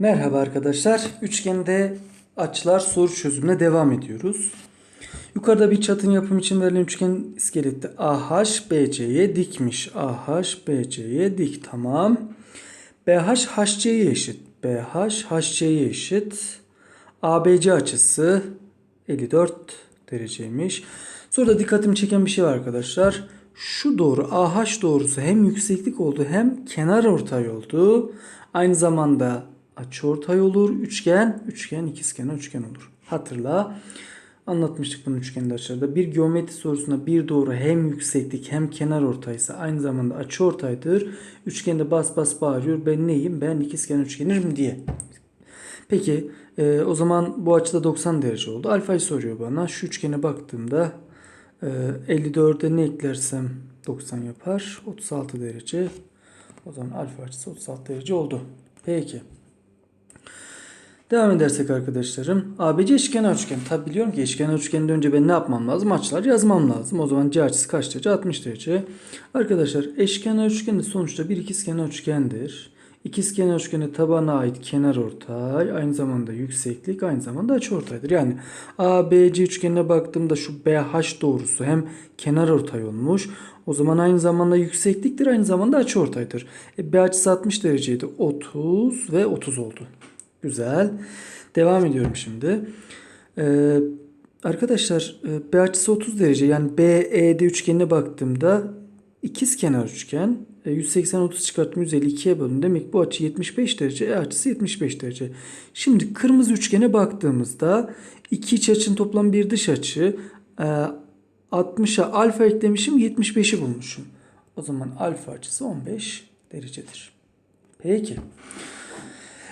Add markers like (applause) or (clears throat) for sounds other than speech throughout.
Merhaba arkadaşlar. Üçgende açılar soru çözümüne devam ediyoruz. Yukarıda bir çatın yapım için verilen üçgen iskeleti AH BC'ye dikmiş. AH BC'ye dik. Tamam. BH HC'ye eşit. BH HC'ye eşit. ABC açısı 54 dereceymiş. Sonra da dikkatimi çeken bir şey var arkadaşlar. Şu doğru AH doğrusu hem yükseklik oldu hem kenar ortay oldu. Aynı zamanda açıortay olur. Üçgen, üçgen, ikizkenar üçgen olur. Hatırla. Anlatmıştık bunu üçgende açılarda. Bir geometri sorusunda bir doğru hem yükseklik hem kenar ortaysa aynı zamanda açıortaydır. Üçgende bas bas bağırıyor. Ben neyim? Ben ikizkenar üçgenirim diye. Peki e, o zaman bu açıda 90 derece oldu. Alfayı soruyor bana. Şu üçgene baktığımda e, 54'e ne eklersem 90 yapar. 36 derece. O zaman alfa açısı 36 derece oldu. Peki. Devam edersek arkadaşlarım. ABC eşkenar üçgen. Tabi biliyorum ki eşkenar üçgenden önce ben ne yapmam lazım? Açılar yazmam lazım. O zaman C açısı kaç derece? 60 derece. Arkadaşlar eşkenar üçgen de sonuçta bir ikizkenar üçgendir. İkizkenar üçgene tabana ait kenar ortay, aynı zamanda yükseklik, aynı zamanda açıortaydır. Yani ABC üçgenine baktığımda şu BH doğrusu hem kenar ortay olmuş. O zaman aynı zamanda yüksekliktir, aynı zamanda açıortaydır. E, B açısı 60 dereceydi. 30 ve 30 oldu. Güzel. Devam ediyorum şimdi. Ee, arkadaşlar e, B açısı 30 derece. Yani BED üçgenine baktığımda ikiz kenar üçgen. E, 180 30 çıkarttım 150 ikiye bölün. Demek bu açı 75 derece. E açısı 75 derece. Şimdi kırmızı üçgene baktığımızda iki iç açının toplam bir dış açı. E, 60'a alfa eklemişim 75'i bulmuşum. O zaman alfa açısı 15 derecedir. Peki.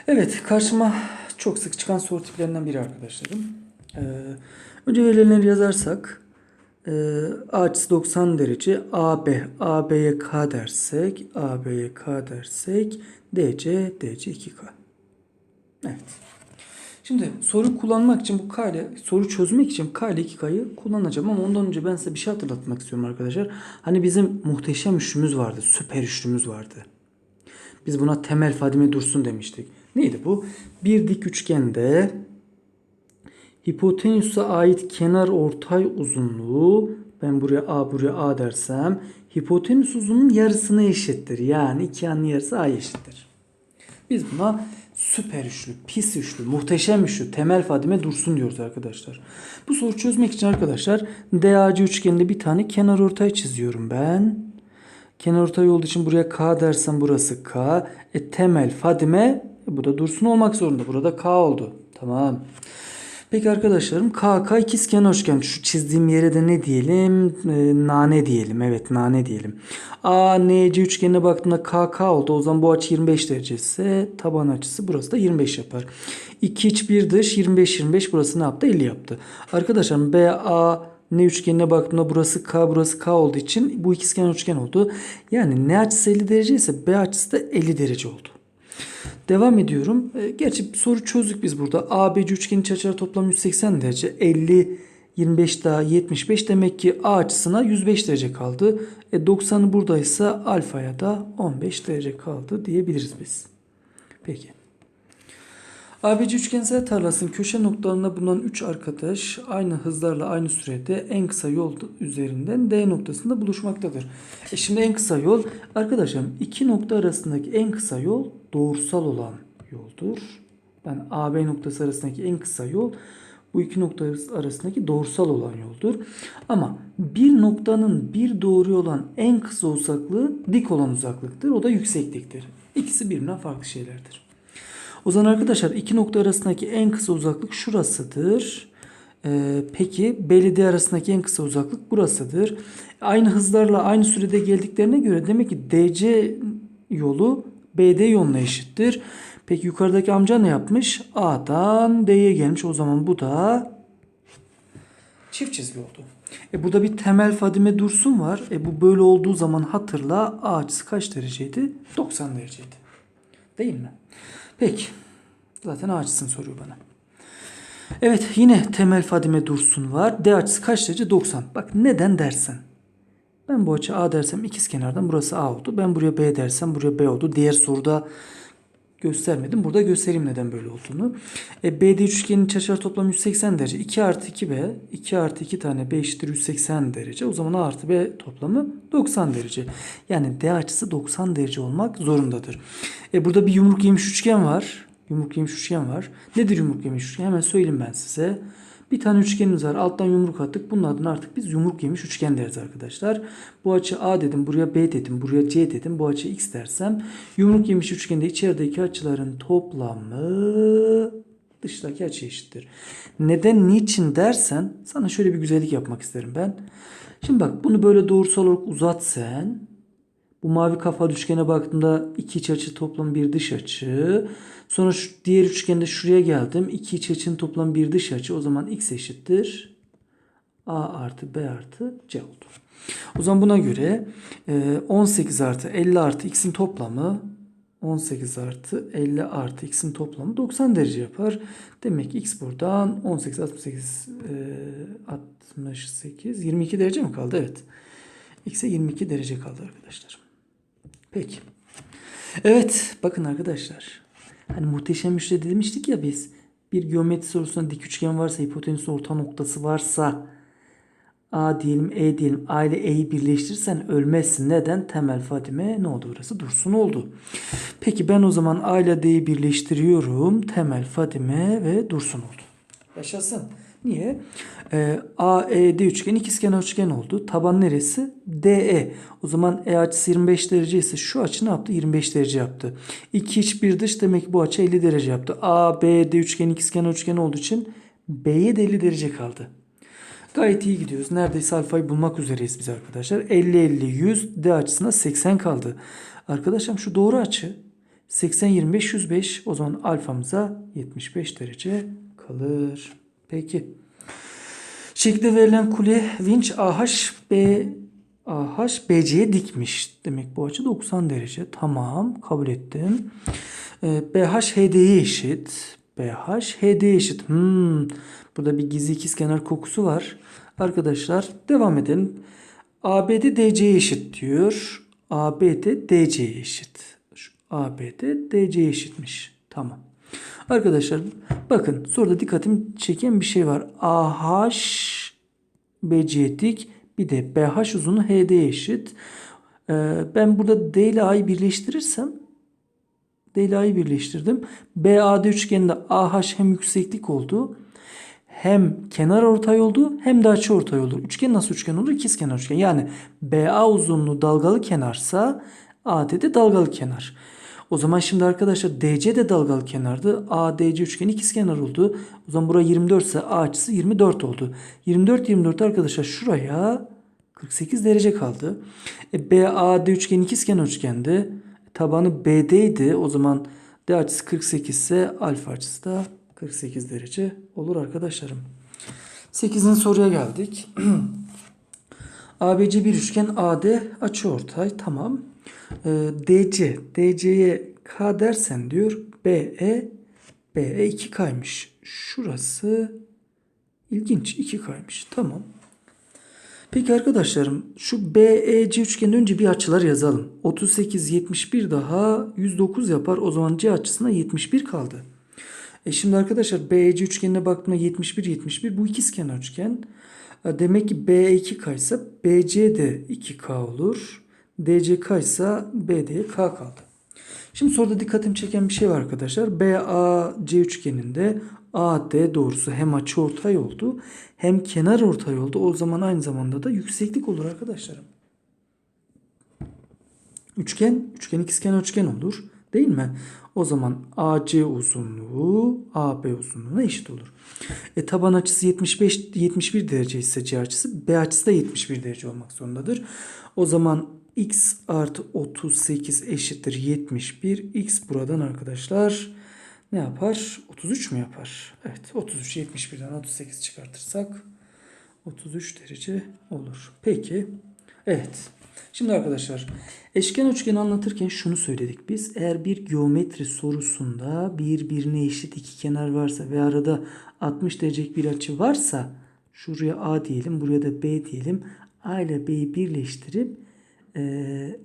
Evet karşıma çok sık çıkan soru tiplerinden biri arkadaşlarım. Ee, önce verilenleri yazarsak e, A açısı 90 derece AB AB'ye K dersek AB'ye K dersek DC DC 2K. Evet. Şimdi soru kullanmak için bu K ile soru çözmek için K ile 2K'yı kullanacağım ama ondan önce ben size bir şey hatırlatmak istiyorum arkadaşlar. Hani bizim muhteşem üçlümüz vardı. Süper üçlümüz vardı. Biz buna temel Fadime Dursun demiştik. Neydi bu? Bir dik üçgende hipotenüse ait kenar ortay uzunluğu ben buraya A buraya A dersem hipotenüs uzunluğunun yarısına eşittir. Yani iki yanın yarısı A eşittir. Biz buna süper üçlü, pis üçlü, muhteşem üçlü, temel Fadime Dursun diyoruz arkadaşlar. Bu soru çözmek için arkadaşlar DAC üçgeninde bir tane kenar ortay çiziyorum ben. Kenar ortay olduğu için buraya K dersem burası K. E, temel Fadime e, bu da Dursun olmak zorunda. Burada K oldu. Tamam. Peki arkadaşlarım KK ikizkenar üçgen. Şu çizdiğim yere de ne diyelim? E, nane diyelim. Evet nane diyelim. ANC üçgenine baktığımda KK oldu. O zaman bu açı 25 derece ise taban açısı burası da 25 yapar. 2 iç 1 dış 25 25 burası ne yaptı? 50 yaptı. Arkadaşlar BA ne üçgenine baktığımda burası K burası K olduğu için bu ikizkenar üçgen oldu. Yani ne açısı 50 derece ise B açısı da 50 derece oldu. Devam ediyorum. E, gerçi soru çözdük biz burada. ABC iç açıları toplam 180 derece. 50 25 daha 75 demek ki A açısına 105 derece kaldı. E 90'ı buradaysa alfaya da 15 derece kaldı diyebiliriz biz. Peki. ABC üçgensel tarlasının köşe noktalarında bulunan 3 arkadaş aynı hızlarla aynı sürede en kısa yol üzerinden D noktasında buluşmaktadır. E şimdi en kısa yol arkadaşlarım iki nokta arasındaki en kısa yol doğrusal olan yoldur. Yani AB noktası arasındaki en kısa yol bu iki nokta arasındaki doğrusal olan yoldur. Ama bir noktanın bir doğru olan en kısa uzaklığı dik olan uzaklıktır. O da yüksekliktir. İkisi birbirinden farklı şeylerdir. O zaman arkadaşlar iki nokta arasındaki en kısa uzaklık şurasıdır. Ee, peki belediye arasındaki en kısa uzaklık burasıdır. Aynı hızlarla aynı sürede geldiklerine göre demek ki DC yolu BD yoluna eşittir. Peki yukarıdaki amca ne yapmış? A'dan D'ye gelmiş. O zaman bu da çift çizgi oldu. E burada bir temel Fadime Dursun var. E bu böyle olduğu zaman hatırla A açısı kaç dereceydi? 90 dereceydi. Değil mi? Peki. Zaten A açısını soruyor bana. Evet yine temel Fadime Dursun var. D açısı kaç derece? 90. Bak neden dersen. Ben bu açı A dersem ikiz kenardan burası A oldu. Ben buraya B dersem buraya B oldu. Diğer soruda göstermedim. Burada göstereyim neden böyle olduğunu. E, BD üçgenin açılar toplamı 180 derece. 2 artı 2B. 2 artı 2 tane B eşittir 180 derece. O zaman A artı B toplamı 90 derece. Yani D açısı 90 derece olmak zorundadır. E, burada bir yumruk yemiş üçgen var. Yumruk yemiş üçgen var. Nedir yumruk yemiş üçgen? Hemen söyleyeyim ben size. Bir tane üçgenimiz var. Alttan yumruk attık. Bunun adına artık biz yumruk yemiş üçgen deriz arkadaşlar. Bu açı A dedim. Buraya B dedim. Buraya C dedim. Bu açı X dersem. Yumruk yemiş üçgende içerideki açıların toplamı dıştaki açı eşittir. Neden niçin dersen sana şöyle bir güzellik yapmak isterim ben. Şimdi bak bunu böyle doğrusal olarak uzat sen. Bu mavi kafa üçgene baktığımda iki iç açı toplam bir dış açı. Sonra şu diğer üçgende şuraya geldim. İki iç açının toplam bir dış açı. O zaman x eşittir. A artı B artı C oldu. O zaman buna göre e, 18 artı 50 artı x'in toplamı 18 artı 50 artı x'in toplamı 90 derece yapar. Demek ki x buradan 18, 68, e, 68, 22 derece mi kaldı? Evet. X'e 22 derece kaldı arkadaşlar. Peki. Evet bakın arkadaşlar. Hani muhteşem üçle demiştik ya biz. Bir geometri sorusunda dik üçgen varsa hipotenüsün orta noktası varsa A diyelim E diyelim A ile E'yi birleştirirsen ölmezsin. Neden? Temel Fadime ne oldu burası? Dursun oldu. Peki ben o zaman A ile D'yi birleştiriyorum. Temel Fadime ve Dursun oldu. Yaşasın. Niye? Ee, AED üçgen ikizkenar üçgen oldu. Taban neresi? DE. O zaman E açısı 25 derece ise şu açı ne yaptı? 25 derece yaptı. 2 iç bir dış demek ki bu açı 50 derece yaptı. ABD üçgen ikizkenar üçgen olduğu için B'ye de 50 derece kaldı. Gayet iyi gidiyoruz. Neredeyse alfayı bulmak üzereyiz biz arkadaşlar. 50 50 100 D açısına 80 kaldı. Arkadaşlar şu doğru açı 80 25 105 o zaman alfamıza 75 derece kalır. Peki. Şekilde verilen kule vinç AH B AH BC'ye dikmiş. Demek bu açı 90 derece. Tamam kabul ettim. Ee, BH HD'ye eşit. BH HD'ye eşit. Hmm, burada bir gizli ikizkenar kokusu var. Arkadaşlar devam edelim. ABD DC'ye eşit diyor. ABD DC'ye eşit. Şu ABD DC'ye eşitmiş. Tamam. Arkadaşlar bakın soruda dikkatimi çeken bir şey var. AH BC dik bir de BH uzunluğu HD eşit. Ee, ben burada D ile A'yı birleştirirsem D ile A'yı birleştirdim. BAD üçgeninde AH hem yükseklik oldu hem kenar ortay oldu hem de açı ortay olur. Üçgen nasıl üçgen olur? İkizkenar üçgen. Yani BA uzunluğu dalgalı kenarsa AD de dalgalı kenar. O zaman şimdi arkadaşlar DC de dalgalı kenardı. ADC üçgeni ikizkenar oldu. O zaman buraya 24 ise A açısı 24 oldu. 24 24 arkadaşlar şuraya 48 derece kaldı. E, BAD üçgeni ikizkenar üçgendi. Tabanı BD'ydi. O zaman D açısı 48 ise alfa açısı da 48 derece olur arkadaşlarım. 8. soruya geldik. (clears throat) ABC bir üçgen AD açıortay tamam. Ee, DC DC'ye K dersen diyor BE BE 2K'ymış. Şurası ilginç 2K'ymış. Tamam. Peki arkadaşlarım şu BEC üçgenden önce bir açılar yazalım. 38 71 daha 109 yapar. O zaman C açısına 71 kaldı. E şimdi arkadaşlar BEC üçgenine baktığımda 71 71 bu ikizkenar üçgen. E demek ki BE 2K ise BC de 2K olur. DCK ise BD'ye K kaldı. Şimdi soruda dikkatimi çeken bir şey var arkadaşlar. BAC üçgeninde AD doğrusu hem açı ortay oldu hem kenar ortay oldu. O zaman aynı zamanda da yükseklik olur arkadaşlarım. Üçgen, üçgen ikizkenar üçgen olur. Değil mi? O zaman AC uzunluğu AB uzunluğuna eşit olur. E, taban açısı 75 71 derece ise C açısı B açısı da 71 derece olmak zorundadır. O zaman x artı 38 eşittir 71. x buradan arkadaşlar ne yapar? 33 mü yapar? Evet 33 71'den 38 çıkartırsak 33 derece olur. Peki. Evet. Şimdi arkadaşlar eşken üçgeni anlatırken şunu söyledik biz. Eğer bir geometri sorusunda birbirine eşit iki kenar varsa ve arada 60 derecelik bir açı varsa şuraya A diyelim buraya da B diyelim. A ile B'yi birleştirip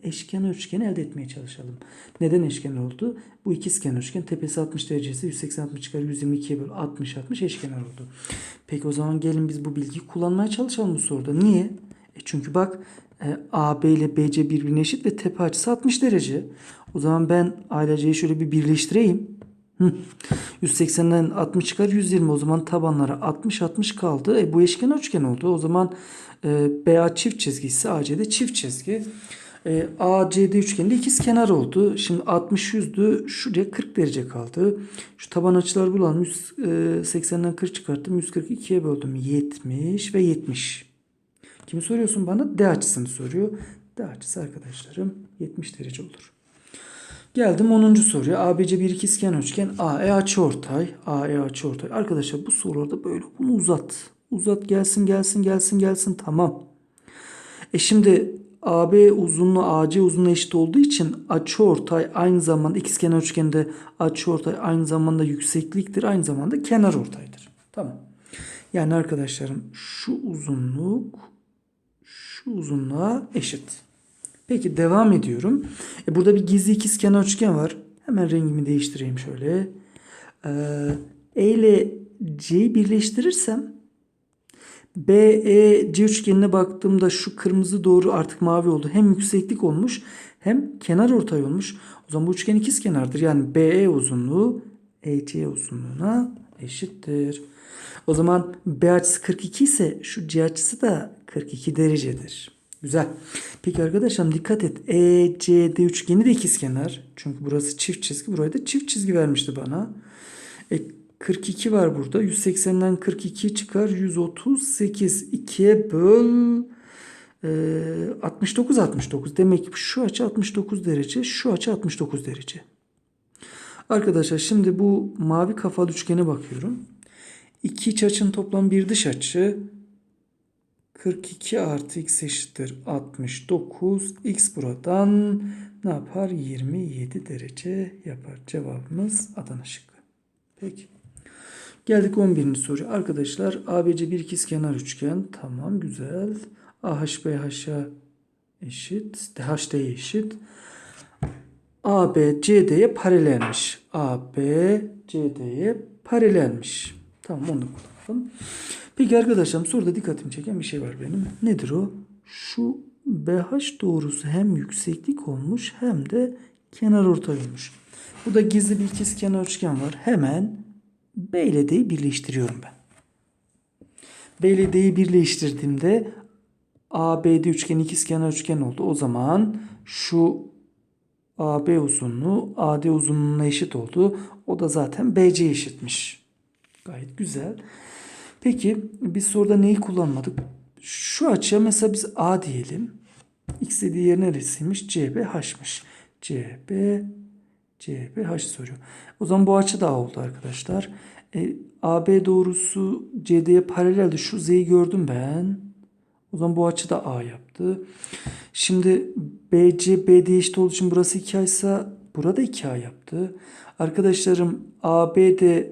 eşkenar üçgen elde etmeye çalışalım. Neden eşkenar oldu? Bu ikizkenar üçgen tepesi 60 derecesi 180 60 çıkar 122'ye böl 60 60 eşkenar oldu. Peki o zaman gelin biz bu bilgiyi kullanmaya çalışalım bu soruda. Niye? E çünkü bak e, AB ile BC birbirine eşit ve tepe açısı 60 derece. O zaman ben A şöyle bir birleştireyim. Hı. 180'den 60 çıkar 120 o zaman tabanlara 60 60 kaldı. E, bu eşkenar üçgen oldu. O zaman e, BA çift çizgi ise AC çift çizgi. E, ACD üçgende ikiz kenar oldu. Şimdi 60 100'dü. Şuraya 40 derece kaldı. Şu taban açılar bulalım. 180'den 40 çıkarttım. 142'ye böldüm. 70 ve 70. Kimi soruyorsun bana? D açısını soruyor. D açısı arkadaşlarım 70 derece olur. Geldim 10. soruya. ABC bir ikizkenar üçgen. AE açıortay. AE açıortay. Arkadaşlar bu sorularda böyle bunu uzat. Uzat gelsin gelsin gelsin gelsin tamam. E şimdi AB uzunluğu AC uzunluğu eşit olduğu için açıortay aynı zamanda ikizkenar üçgende açıortay aynı zamanda yüksekliktir. Aynı zamanda kenar ortaydır. Tamam. Yani arkadaşlarım şu uzunluk şu uzunluğa eşit. Peki devam ediyorum. E burada bir gizli ikizkenar üçgen var. Hemen rengimi değiştireyim şöyle. Ee, e ile C'yi birleştirirsem BE C üçgenine baktığımda şu kırmızı doğru artık mavi oldu. Hem yükseklik olmuş hem kenar ortay olmuş. O zaman bu üçgen ikizkenardır. Yani BE uzunluğu EC uzunluğuna eşittir. O zaman B açısı 42 ise şu C açısı da 42 derecedir. Güzel. Peki arkadaşlar dikkat et. ECD üçgeni de ikizkenar. Çünkü burası çift çizgi. Buraya da çift çizgi vermişti bana. E, 42 var burada. 180'den 42 çıkar. 138. 2'ye böl. E, 69 69. Demek ki şu açı 69 derece. Şu açı 69 derece. Arkadaşlar şimdi bu mavi kafalı üçgene bakıyorum. İki iç açının toplam bir dış açı 42 artı x eşittir 69. X buradan ne yapar? 27 derece yapar. Cevabımız Adana şıkkı. Peki. Geldik 11. soruya. Arkadaşlar ABC bir ikizkenar üçgen. Tamam güzel. AH BH'a eşit. DH'ye eşit. AB CD'ye paralelmiş. AB CD'ye paralelmiş. Tamam onu kullanalım. Peki arkadaşlarım soruda dikkatimi çeken bir şey var benim. Nedir o? Şu BH doğrusu hem yükseklik olmuş hem de kenar ortay olmuş. Bu da gizli bir ikiz kenar üçgen var. Hemen B ile D'yi birleştiriyorum ben. B ile D'yi birleştirdiğimde ABD üçgen ikiz kenar üçgen oldu. O zaman şu AB uzunluğu AD uzunluğuna eşit oldu. O da zaten BC eşitmiş. Gayet güzel. Peki biz soruda neyi kullanmadık? Şu açıya mesela biz A diyelim. X dediği yer neresiymiş? CBH'mış. CB CBH soruyor. O zaman bu açı da A oldu arkadaşlar. E, AB doğrusu CD'ye paraleldi. Şu Z'yi gördüm ben. O zaman bu açı da A yaptı. Şimdi BC BD eşit olduğu için burası 2A ise burada 2A yaptı. Arkadaşlarım ABD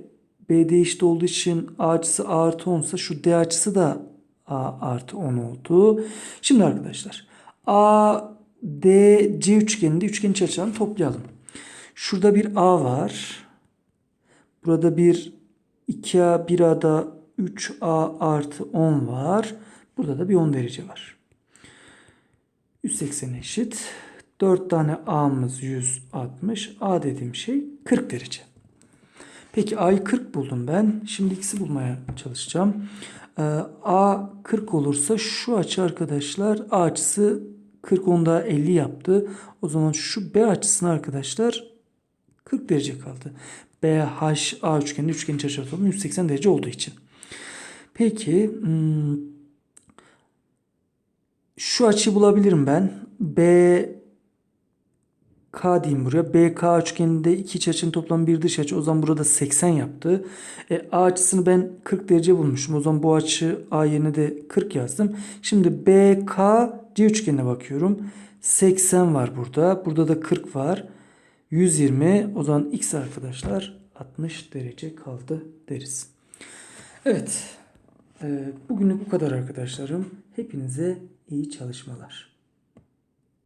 BD eşit olduğu için A açısı artı 10 ise şu D açısı da A artı 10 oldu. Şimdi arkadaşlar A, D, C üçgeninde üçgen açılarını toplayalım. Şurada bir A var. Burada bir 2A, 1A'da 3A artı 10 var. Burada da bir 10 derece var. 180 eşit. 4 tane A'mız 160. A dediğim şey 40 derece. Peki A'yı 40 buldum ben. Şimdi X'i bulmaya çalışacağım. Ee, A 40 olursa şu açı arkadaşlar A açısı 40 onda 50 yaptı. O zaman şu B açısına arkadaşlar 40 derece kaldı. BHA üçgeninde üçgen iç açı ortalama 180 derece olduğu için. Peki hmm, şu açıyı bulabilirim ben. B K diyeyim buraya. BK üçgeninde iki iç açının toplam bir dış açı. O zaman burada 80 yaptı. E, A açısını ben 40 derece bulmuşum. O zaman bu açı A yerine de 40 yazdım. Şimdi BK C üçgenine bakıyorum. 80 var burada. Burada da 40 var. 120. O zaman X arkadaşlar 60 derece kaldı deriz. Evet. E, bugünlük bu kadar arkadaşlarım. Hepinize iyi çalışmalar.